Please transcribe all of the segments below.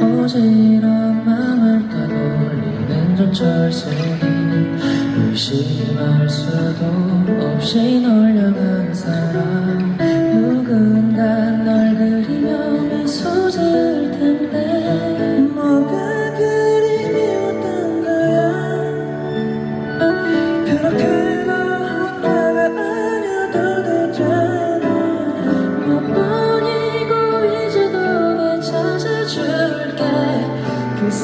오지랖 맘을 떠돌리는 전철 소리 의심할 수도 없이 널 향한 사람 누군가 널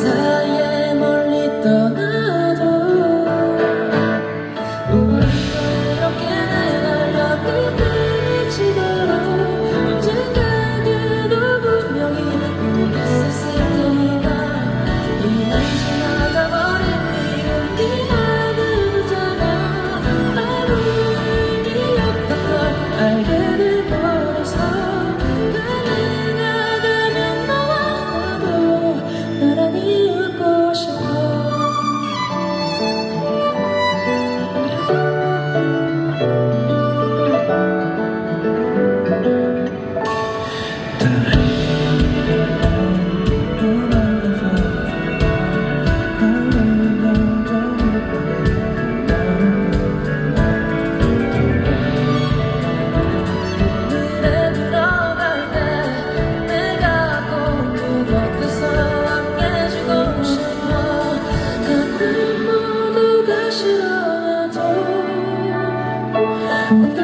사이에 멀리 떠나 Música